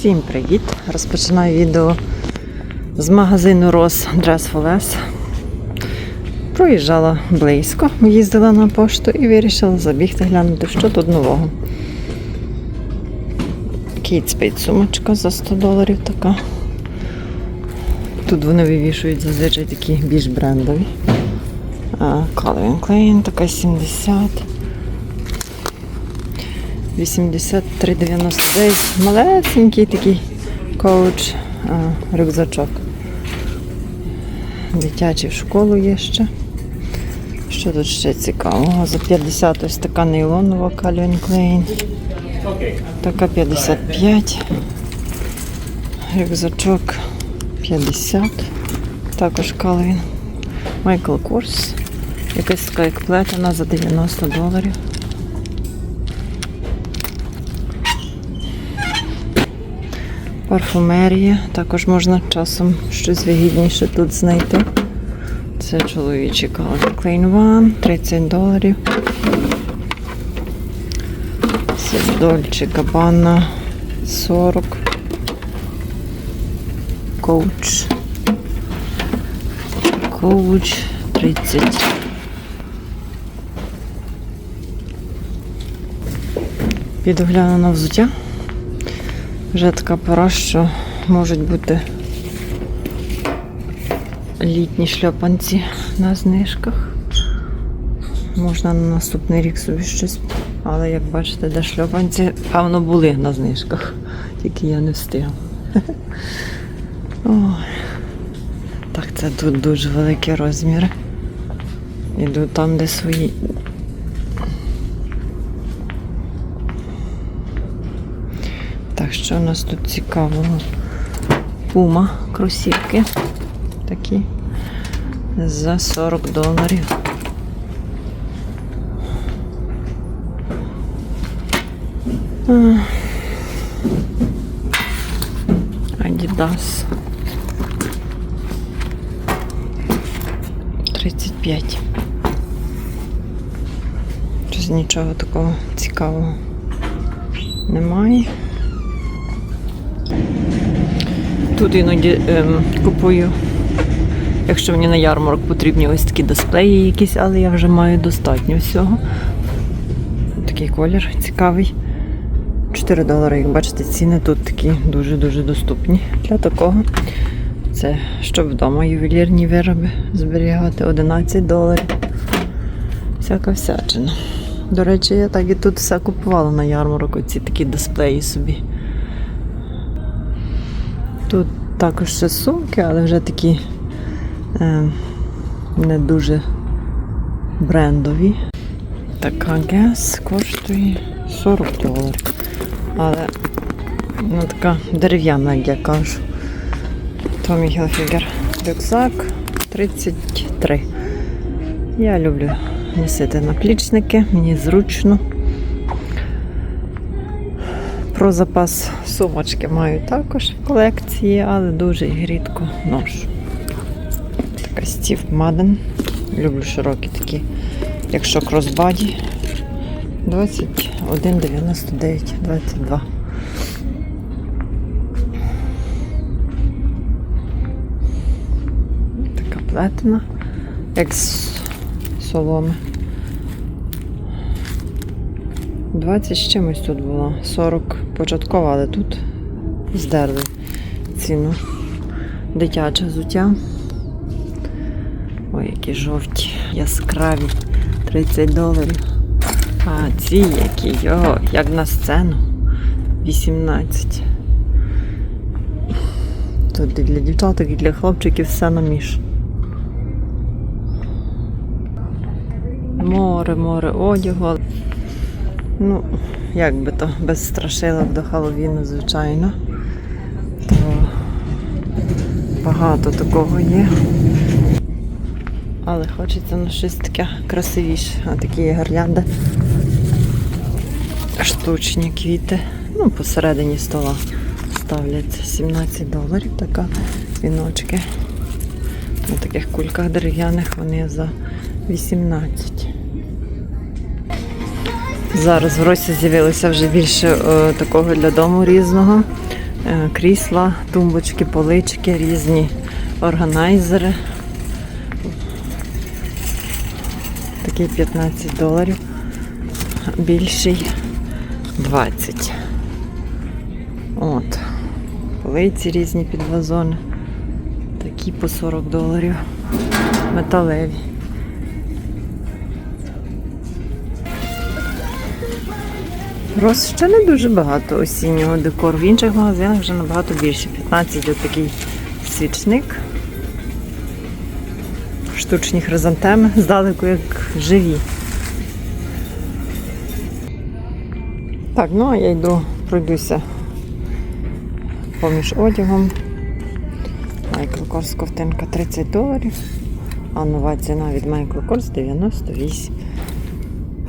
Всім привіт! Розпочинаю відео з магазину Рос Dress for Less. Проїжджала близько, їздила на пошту і вирішила забігти глянути, що тут нового. Кейт Спейд сумочка за 100 доларів така. Тут вони вивішують зазвичай такі більш брендові. Calvin Klein така 70. 83,99. Малесенький такий коуч, рюкзачок. Дитячий в школу є ще. Що тут ще цікавого? За 50 ось така нейлонова Calvin Klein. Така 55. Рюкзачок 50. Також Calvin. Michael Kors. Якась така як плетена за 90 доларів. Парфумерія. Також можна часом щось вигідніше тут знайти. Це чоловічий Calvin Klein One, 30 доларів. Це Dolce Gabbana 40. Coach. Coach 30. Піду на взуття. Вже така пора, що можуть бути літні шльопанці на знижках. Можна на наступний рік собі щось. Але як бачите, де шльопанці, певно, були на знижках. Тільки я не встигла. Так, це тут дуже великі розміри. Іду там, де свої. Що у нас тут цікавого? Пума, кросівки. Такі за 40 доларів. А. Adidas. 35. Щось нічого такого цікавого немає. Тут іноді ем, купую, якщо мені на ярмарок потрібні ось такі дисплеї якісь, але я вже маю достатньо всього. Такий колір цікавий. 4 долари, як бачите, ціни тут такі дуже-дуже доступні для такого. Це щоб вдома ювелірні вироби зберігати 11 доларів. Всяка всячина. До речі, я так і тут все купувала на ярмарок, оці такі дисплеї собі. Тут також ще сумки, але вже такі е, не дуже брендові. Така гес коштує 40 доларів. Але ну, така дерев'яна, як я кажу. Томі Хілфігер. Рюкзак 33. Я люблю носити наплічники, мені зручно. Про запас сумочки маю також в колекції, але дуже рідко ношу. Така Стів Маден. Люблю широкі такі, якщо кросбаді. 21,99, 22. Така плетена, як з соломи. 20 з чимось тут було. 40 початково, але тут здерли ціну. Дитяче взуття. Ой, які жовті, яскраві. 30 доларів. А ці які, йо, як на сцену. 18. Тут і для дівчаток, і для хлопчиків все на між. Море, море одягу. Ну, як би то, без страшилок до Халлоуіну, звичайно. То багато такого є. Але хочеться на щось таке красивіше. А такі є гірлянди. Штучні квіти. Ну, посередині стола ставляться 17 доларів. Така віночки. На таких кульках дерев'яних вони за 18. Зараз в Росі з'явилося вже більше е, такого для дому різного. Е, Крісла, тумбочки, полички, різні органайзери. Такий 15 доларів. Більший 20. От. Полиці різні під вазони. Такі по 40 доларів. Металеві. Роз ще не дуже багато осіннього декору. В інших магазинах вже набагато більше. 15 от такий свічник. Штучні хризантеми здалеку як живі. Так, ну а я йду, пройдуся поміж одягом. Майкл Корс ковтинка 30 доларів. А нова ціна від Майкл Корс 98.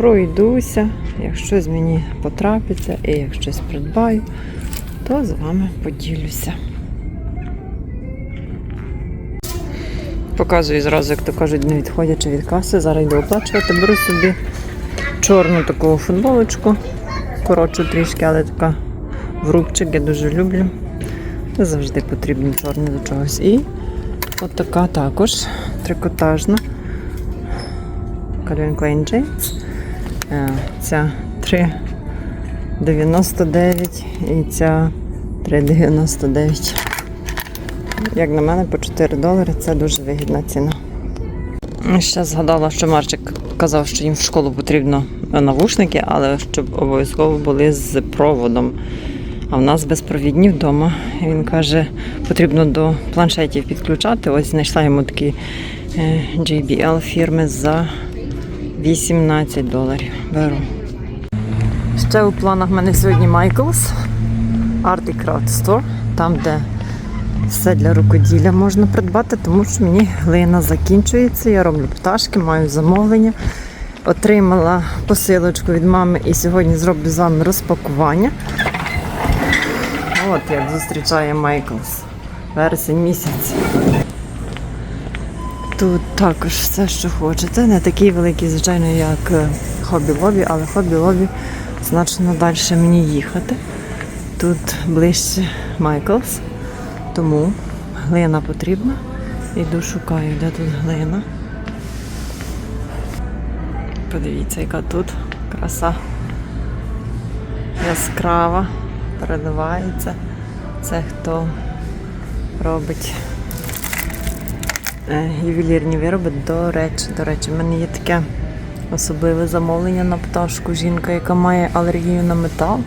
Пройдуся. Як щось мені потрапиться і як щось придбаю, то з вами поділюся. Показую зразу, як то кажуть, не відходячи від каси. Зараз йду оплачувати. Беру собі чорну таку футболочку, коротшу трішки, але така в рубчик, я дуже люблю. Завжди потрібно чорне до чогось. І от така також трикотажна. Calvin Klein Jeans. Е, Ця 3,99 і ця 3,99. Як на мене, по 4 долари це дуже вигідна ціна. Ще згадала, що Марчик казав, що їм в школу потрібно навушники, але щоб обов'язково були з проводом. А в нас безпровідні вдома. І він каже, потрібно до планшетів підключати. Ось знайшла йому такі е, JBL фірми за 18 доларів. Беру. Ще у планах в мене сьогодні Michaels Art and Craft Store, там, де все для рукоділля можна придбати, тому що мені глина закінчується. Я роблю пташки, маю замовлення. Отримала посилочку від мами і сьогодні зроблю з вами розпакування. От як зустрічає Майклс. Вересень місяць. Тут також все, що хочете. Не такий великий, звичайно, як е, хобі-лобі, але хобі-лобі значно далі мені їхати. Тут ближче Майклс, тому глина потрібна. Іду шукаю, де тут глина. Подивіться, яка тут краса яскрава, переливається. Це хто робить ювелірні вироби. До речі, до речі, в мене є таке особливе замовлення на пташку. Жінка, яка має алергію на метал.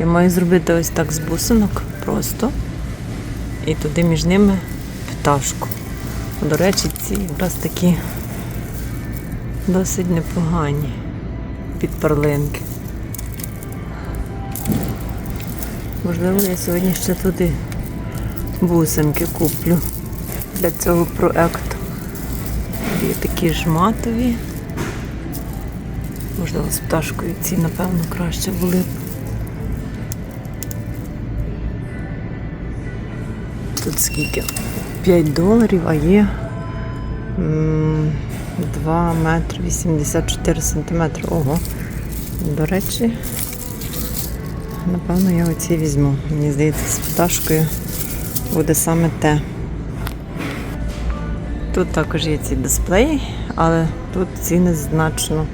Я маю зробити ось так з бусинок просто. І туди між ними пташку. До речі, ці якраз такі досить непогані під перлинки. Можливо, я сьогодні ще туди бусинки куплю для цього проекту. Є такі ж матові. Можливо, з пташкою ці, напевно, краще були. Тут скільки? 5 доларів, а є 2 метри 84 сантиметри. Ого. До речі, напевно, я оці візьму. Мені здається, з пташкою буде саме те. Тут також є ці дисплеї, але тут ціни значно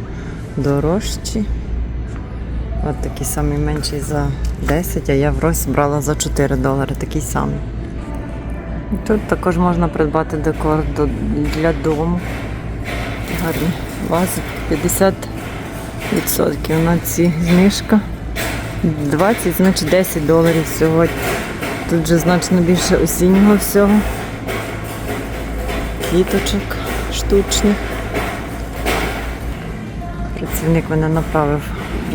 дорожчі. От такий самий менший за 10, а я в Росі брала за 4 долари, такий самий. Тут також можна придбати декор для дому. Гарні вази 50% на ці знижка. 20, значить 10 доларів сьогодні. Тут вже значно більше осіннього всього. Квіточок штучних. Працівник мене направив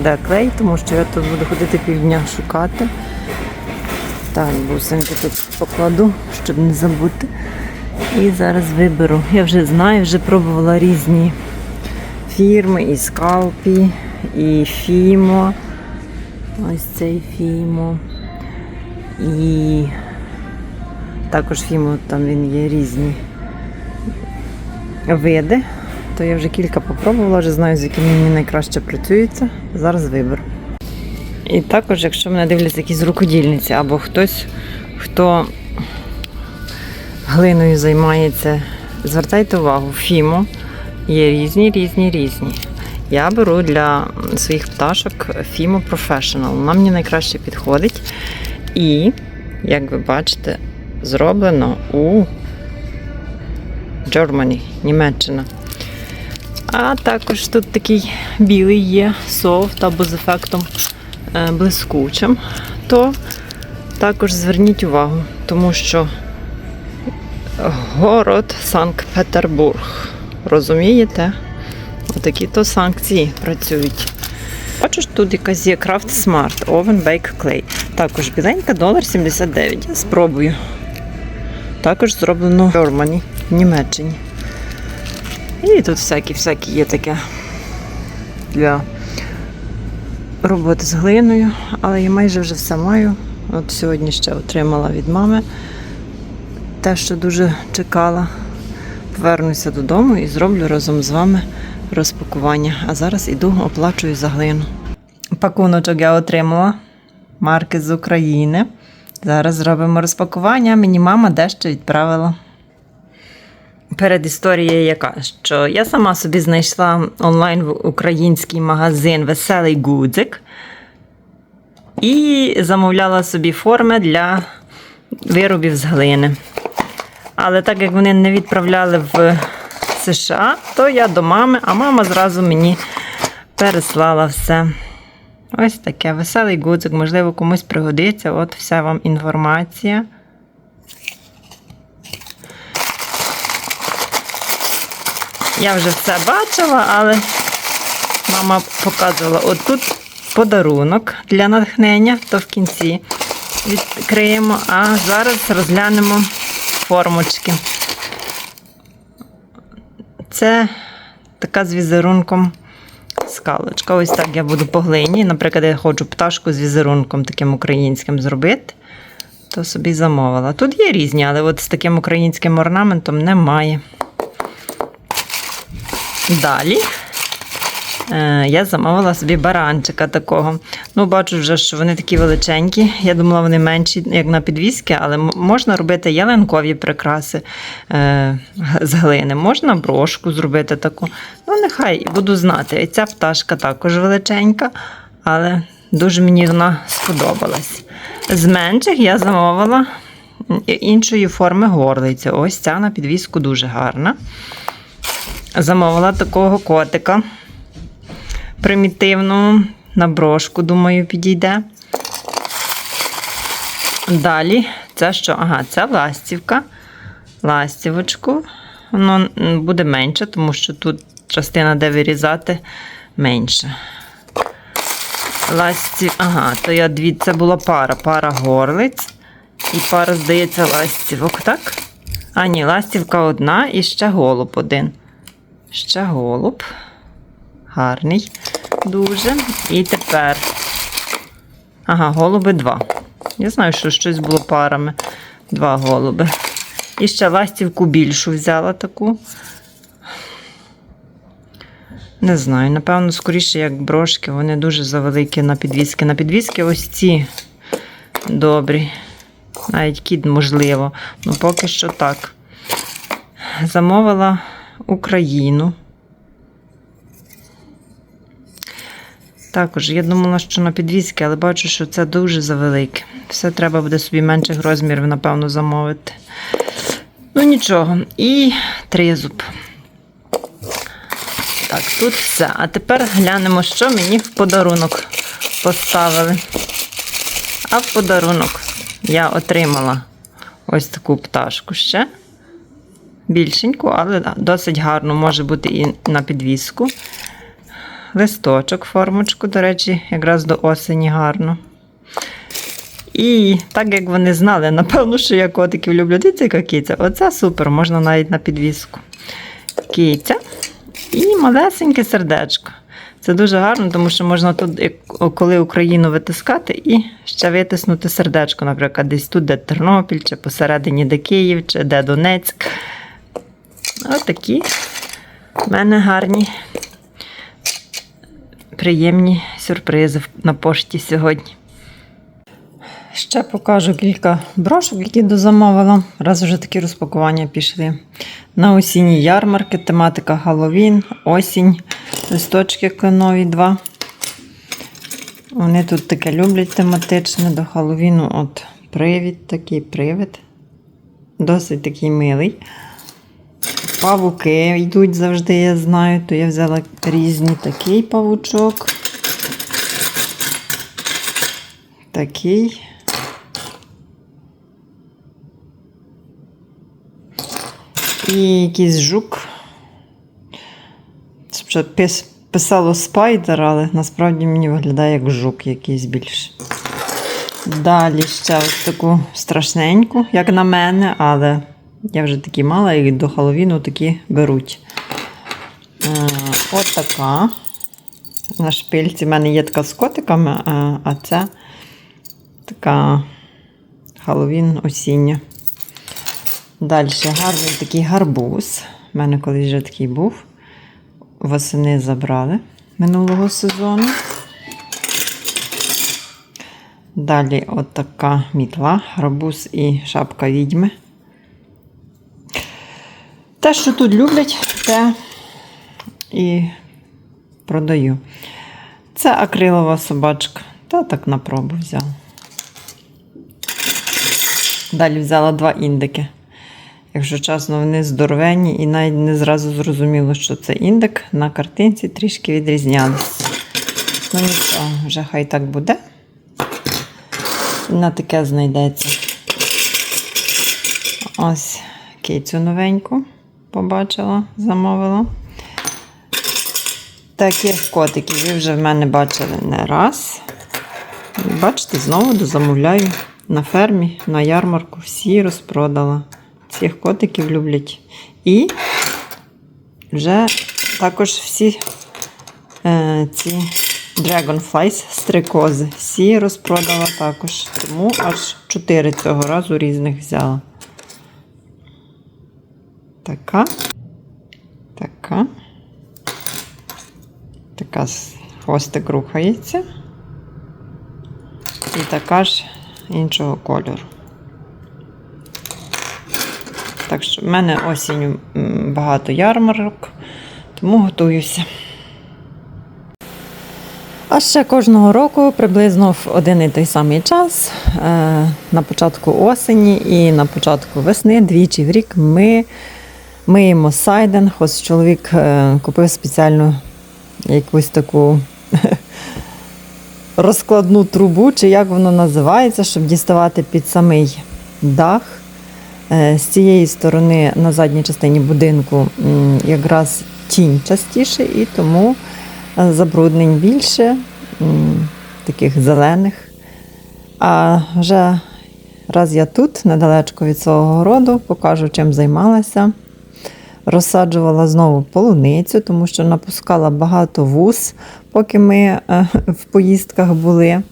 де клей, тому що я тут буду ходити півдня шукати. Так, бусинки тут покладу, щоб не забути. І зараз виберу. Я вже знаю, вже пробувала різні фірми, і скалпі, і Фімо. Ось цей Фімо. І також Фімо, там він є різні види. То я вже кілька попробувала, вже знаю, з якими мені найкраще працюється. Зараз виберу. І також, якщо мене дивляться якісь рукодільниці або хтось, хто глиною займається, звертайте увагу, Фімо є різні, різні, різні. Я беру для своїх пташок Fimo Professional. Вона мені найкраще підходить. І, як ви бачите, зроблено у Germany, Німеччина. А також тут такий білий є софт або з ефектом е, блискучим. То також зверніть увагу, тому що город Санкт-Петербург. Розумієте? Отакі то санкції працюють. Бачу, що тут якась є Craft Smart Oven Bake Clay. Також біленька, долар 79. Я спробую. Також зроблено в Germany, в Німеччині. І тут всякі всякі є таке для роботи з глиною, але я майже вже все маю. От сьогодні ще отримала від мами те, що дуже чекала. Повернуся додому і зроблю разом з вами розпакування. А зараз іду оплачую за глину. Пакуночок я отримала. Марки з України. Зараз зробимо розпакування. Мені мама дещо відправила. Перед історією яка, що я сама собі знайшла онлайн український магазин Веселий Гудзик і замовляла собі форми для виробів з глини. Але так як вони не відправляли в США, то я до мами, а мама зразу мені переслала все. Ось таке веселий гудзик, можливо, комусь пригодиться. От вся вам інформація. Я вже все бачила, але мама показувала отут подарунок для натхнення, то в кінці відкриємо, а зараз розглянемо формочки. Це така з візерунком скалочка. Ось так я буду по глині. Наприклад, я хочу пташку з візерунком таким українським зробити, то собі замовила. Тут є різні, але от з таким українським орнаментом немає. Далі е, я замовила собі баранчика такого. Ну, бачу вже, що вони такі величенькі. Я думала, вони менші, як на підвіски, але можна робити ялинкові прикраси е, з глини. Можна брошку зробити таку. Ну, нехай буду знати. І ця пташка також величенька, але дуже мені вона сподобалась. З менших я замовила іншої форми горлиця. Ось ця на підвіску дуже гарна. Замовила такого котика примітивну на брошку, думаю, підійде. Далі, це що? Ага, це ластівка. Ластівочку. Воно буде менше, тому що тут частина, де вирізати, менше. Ластів, ага, то я дві, це була пара, пара горлиць і пара, здається, ластівок, так? А, ні, ластівка одна і ще голуб один. Ще голуб. Гарний. Дуже. І тепер. Ага, голуби два. Я знаю, що щось було парами. Два голуби. І ще ластівку більшу взяла таку. Не знаю, напевно, скоріше, як брошки, вони дуже завеликі на підвіски. На підвіски ось ці добрі. Навіть кіт, можливо. Ну, поки що так. Замовила Україну. Також я думала, що на підвіски, але бачу, що це дуже завелике. Все треба буде собі менших розмірів, напевно, замовити. Ну, нічого. І тризуб. Так, тут все. А тепер глянемо, що мені в подарунок поставили. А в подарунок я отримала ось таку пташку ще. Більшеньку, але досить гарно може бути і на підвіску. Листочок, формочку, до речі, якраз до осені гарно. І так як вони знали, напевно, що я котиків люблю. Дивіться, киця. Оце супер, можна навіть на підвіску. Киця. І малесеньке сердечко. Це дуже гарно, тому що можна тут, коли Україну витискати, і ще витиснути сердечко, наприклад, десь тут, де Тернопіль, чи посередині, де Київ, чи де Донецьк. Отакі в мене гарні приємні сюрпризи на пошті сьогодні. Ще покажу кілька брошок, які дозамовила. Раз вже такі розпакування пішли. На осінні ярмарки, тематика Хalloween, осінь, листочки кленові два. Вони тут таке люблять тематичне до Хalloween. От привід, такий привид. Досить такий милий. Павуки йдуть завжди, я знаю, то я взяла різні такий павучок. Такий. І якийсь жук. Пис- писало спайдер, але насправді мені виглядає як жук якийсь більше. Далі ще ось таку страшненьку, як на мене, але я вже такі мала, і до Халовіну такі беруть. Е, От така. На шпильці в мене є така з котиками, а- а це така Халовін осіння. Далі гарний такий гарбуз. У мене колись вже такий був. Восени забрали минулого сезону. Далі от така мітла, гарбуз і шапка відьми. Те, що тут люблять, те і продаю. Це акрилова собачка. Та так на пробу взяла. Далі взяла два індики. Якщо чесно, вони здоровенні і навіть не зразу зрозуміло, що це індик. На картинці трішки відрізнялися. Ну нічого, вже хай так буде. На таке знайдеться. Ось кицю новеньку побачила, замовила. Таких котиків ви вже в мене бачили не раз. Бачите, знову дозамовляю на фермі, на ярмарку. Всі розпродала. Цих котиків люблять. І вже також всі е, ці Dragonflies, стрикози, всі розпродала також. Тому аж 4 цього разу різних взяла. Така. Така. Така хвостик рухається. І така ж іншого кольору. Так що в мене осінню багато ярмарок, тому готуюся. А ще кожного року, приблизно в один і той самий час, е, на початку осені і на початку весни, двічі в рік, ми миємо сайдинг. Ось чоловік е, купив спеціальну якусь таку розкладну трубу, чи як воно називається, щоб діставати під самий дах. Е, З цієї сторони на задній частині будинку якраз тінь частіше, і тому е, забруднень більше, таких зелених. А вже раз я тут, недалечко від свого городу, покажу, чим займалася. Розсаджувала знову полуницю, тому що напускала багато вуз, поки ми е, в поїздках були.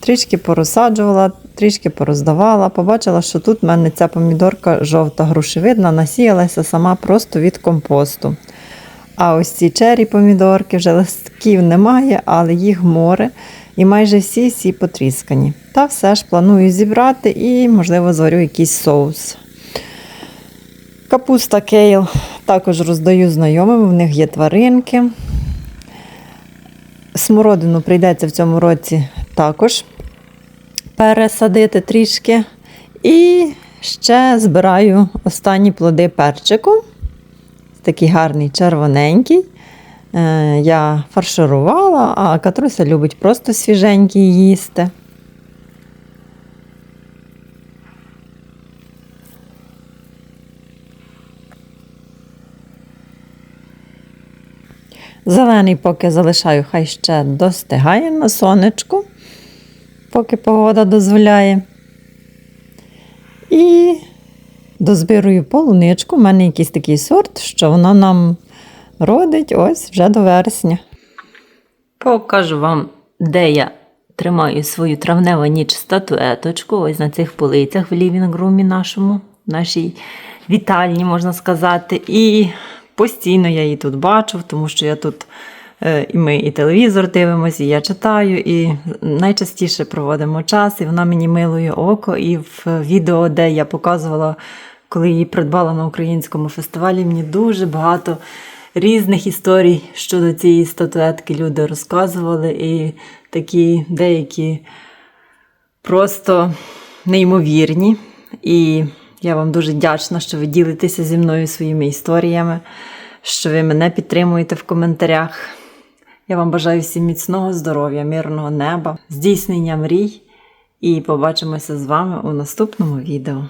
Трішки порозсаджувала, трішки пороздавала. Побачила, що тут в мене ця помідорка жовта грушевидна, насіялася сама просто від компосту. А ось ці чері помідорки вже листків немає, але їх море. І майже всі всі потріскані. Та все ж планую зібрати і, можливо, зварю якийсь соус. Капуста кейл також роздаю знайомим, в них є тваринки. Смородину прийдеться в цьому році також пересадити трішки. І ще збираю останні плоди перчику. Такий гарний червоненький. Е, Я фарширувала, а Катруся любить просто свіженький їсти. Зелений поки залишаю, хай ще достигає на сонечку, поки погода дозволяє. І дозбирую полуничку. У мене якийсь такий сорт, що вона нам родить ось вже до вересня. Покажу вам, де я тримаю свою травневу ніч статуеточку. Ось на цих полицях в лівінгрумі нашому, нашій вітальні, можна сказати. І постійно я її тут бачу, тому що я тут Е, І ми і телевізор дивимося, і я читаю, і найчастіше проводимо час, і вона мені милує око. І в відео, де я показувала, коли її придбала на українському фестивалі, мені дуже багато різних історій щодо цієї статуетки люди розказували, і такі деякі просто неймовірні. І я вам дуже вдячна, що ви ділитеся зі мною своїми історіями, що ви мене підтримуєте в коментарях. Я вам бажаю всім міцного здоров'я, мирного неба, здійснення мрій. І побачимося з вами у наступному відео.